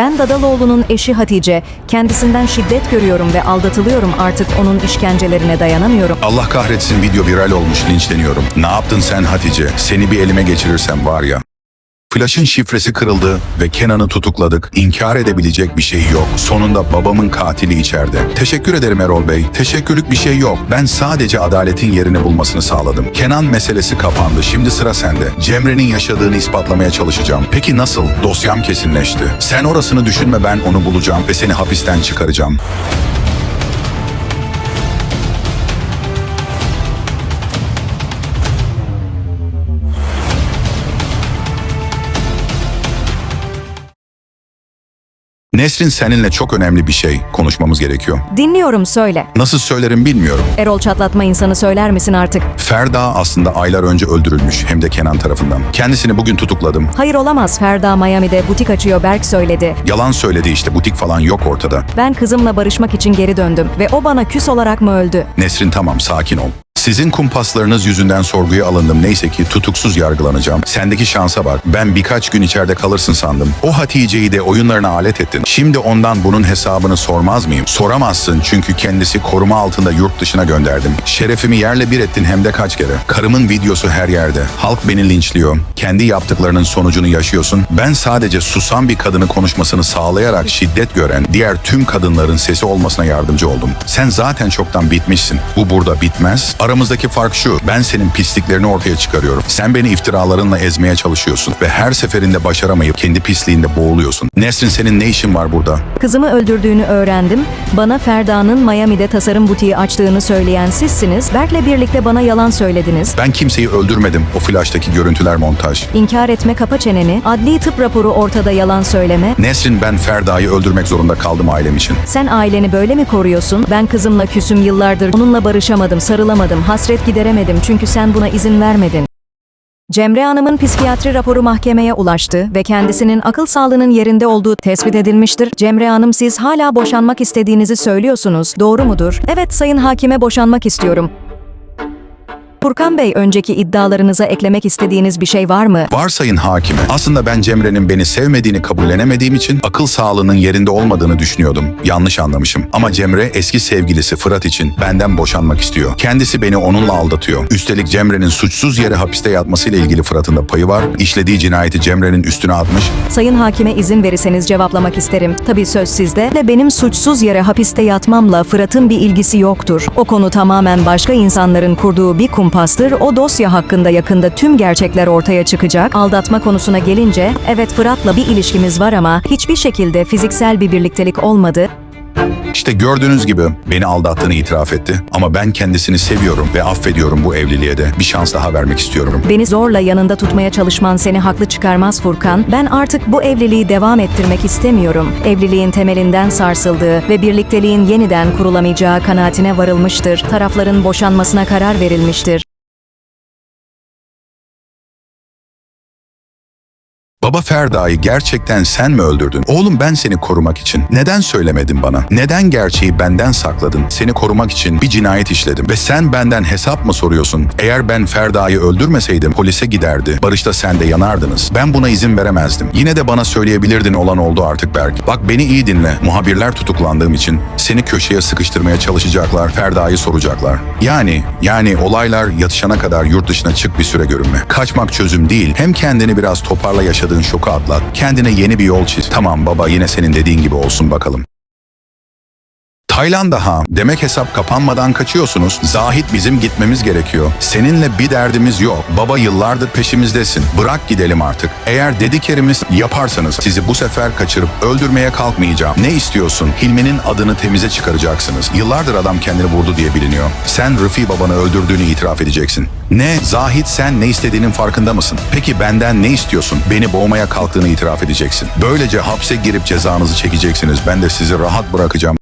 Ben Dadaloğlu'nun eşi Hatice. Kendisinden şiddet görüyorum ve aldatılıyorum artık onun işkencelerine dayanamıyorum. Allah kahretsin video viral olmuş linçleniyorum. Ne yaptın sen Hatice? Seni bir elime geçirirsem var ya. Flash'ın şifresi kırıldı ve Kenan'ı tutukladık. İnkar edebilecek bir şey yok. Sonunda babamın katili içeride. Teşekkür ederim Erol Bey. Teşekkürlük bir şey yok. Ben sadece adaletin yerini bulmasını sağladım. Kenan meselesi kapandı. Şimdi sıra sende. Cemre'nin yaşadığını ispatlamaya çalışacağım. Peki nasıl? Dosyam kesinleşti. Sen orasını düşünme ben onu bulacağım ve seni hapisten çıkaracağım. Nesrin seninle çok önemli bir şey konuşmamız gerekiyor. Dinliyorum söyle. Nasıl söylerim bilmiyorum. Erol çatlatma insanı söyler misin artık? Ferda aslında aylar önce öldürülmüş hem de Kenan tarafından. Kendisini bugün tutukladım. Hayır olamaz Ferda Miami'de butik açıyor Berk söyledi. Yalan söyledi işte butik falan yok ortada. Ben kızımla barışmak için geri döndüm ve o bana küs olarak mı öldü? Nesrin tamam sakin ol. Sizin kumpaslarınız yüzünden sorguya alındım. Neyse ki tutuksuz yargılanacağım. Sendeki şansa bak. Ben birkaç gün içeride kalırsın sandım. O Hatice'yi de oyunlarına alet ettin. Şimdi ondan bunun hesabını sormaz mıyım? Soramazsın çünkü kendisi koruma altında yurt dışına gönderdim. Şerefimi yerle bir ettin hem de kaç kere. Karımın videosu her yerde. Halk beni linçliyor. Kendi yaptıklarının sonucunu yaşıyorsun. Ben sadece susan bir kadını konuşmasını sağlayarak şiddet gören diğer tüm kadınların sesi olmasına yardımcı oldum. Sen zaten çoktan bitmişsin. Bu burada bitmez. Aramızdaki fark şu. Ben senin pisliklerini ortaya çıkarıyorum. Sen beni iftiralarınla ezmeye çalışıyorsun ve her seferinde başaramayıp kendi pisliğinde boğuluyorsun. Nesrin senin ne işin var burada? Kızımı öldürdüğünü öğrendim. Bana Ferda'nın Miami'de tasarım butiği açtığını söyleyen sizsiniz. Berk'le birlikte bana yalan söylediniz. Ben kimseyi öldürmedim. O flaştaki görüntüler montaj. İnkar etme kapa çeneni, adli tıp raporu ortada yalan söyleme. Nesrin ben Ferda'yı öldürmek zorunda kaldım ailem için. Sen aileni böyle mi koruyorsun? Ben kızımla küsüm yıllardır. Onunla barışamadım, sarılamadım, hasret gideremedim çünkü sen buna izin vermedin. Cemre Hanım'ın psikiyatri raporu mahkemeye ulaştı ve kendisinin akıl sağlığının yerinde olduğu tespit edilmiştir. Cemre Hanım siz hala boşanmak istediğinizi söylüyorsunuz. Doğru mudur? Evet sayın hakime boşanmak istiyorum. Furkan Bey önceki iddialarınıza eklemek istediğiniz bir şey var mı? Varsayın hakime. Aslında ben Cemre'nin beni sevmediğini kabullenemediğim için akıl sağlığının yerinde olmadığını düşünüyordum. Yanlış anlamışım. Ama Cemre eski sevgilisi Fırat için benden boşanmak istiyor. Kendisi beni onunla aldatıyor. Üstelik Cemre'nin suçsuz yere hapiste yatmasıyla ilgili Fırat'ın da payı var. İşlediği cinayeti Cemre'nin üstüne atmış. Sayın hakime izin verirseniz cevaplamak isterim. Tabii söz sizde. Ve benim suçsuz yere hapiste yatmamla Fırat'ın bir ilgisi yoktur. O konu tamamen başka insanların kurduğu bir kumpastır. O dosya hakkında yakında tüm gerçekler ortaya çıkacak. Aldatma konusuna gelince, evet Fırat'la bir ilişkimiz var ama hiçbir şekilde fiziksel bir birliktelik olmadı. İşte gördüğünüz gibi beni aldattığını itiraf etti. Ama ben kendisini seviyorum ve affediyorum bu evliliğe de. Bir şans daha vermek istiyorum. Beni zorla yanında tutmaya çalışman seni haklı çıkarmaz Furkan. Ben artık bu evliliği devam ettirmek istemiyorum. Evliliğin temelinden sarsıldığı ve birlikteliğin yeniden kurulamayacağı kanaatine varılmıştır. Tarafların boşanmasına karar verilmiştir. Baba Ferda'yı gerçekten sen mi öldürdün? Oğlum ben seni korumak için. Neden söylemedin bana? Neden gerçeği benden sakladın? Seni korumak için bir cinayet işledim. Ve sen benden hesap mı soruyorsun? Eğer ben Ferda'yı öldürmeseydim polise giderdi. Barış'ta sen de yanardınız. Ben buna izin veremezdim. Yine de bana söyleyebilirdin olan oldu artık Berk. Bak beni iyi dinle. Muhabirler tutuklandığım için seni köşeye sıkıştırmaya çalışacaklar. Ferda'yı soracaklar. Yani, yani olaylar yatışana kadar yurt dışına çık bir süre görünme. Kaçmak çözüm değil. Hem kendini biraz toparla yaşadığın şoku atlat. Kendine yeni bir yol çiz. Tamam baba yine senin dediğin gibi olsun bakalım. Tayland'a ha. Demek hesap kapanmadan kaçıyorsunuz. Zahit bizim gitmemiz gerekiyor. Seninle bir derdimiz yok. Baba yıllardır peşimizdesin. Bırak gidelim artık. Eğer dediklerimiz yaparsanız sizi bu sefer kaçırıp öldürmeye kalkmayacağım. Ne istiyorsun? Hilmi'nin adını temize çıkaracaksınız. Yıllardır adam kendini vurdu diye biliniyor. Sen Rıfi babanı öldürdüğünü itiraf edeceksin. Ne? Zahit sen ne istediğinin farkında mısın? Peki benden ne istiyorsun? Beni boğmaya kalktığını itiraf edeceksin. Böylece hapse girip cezanızı çekeceksiniz. Ben de sizi rahat bırakacağım.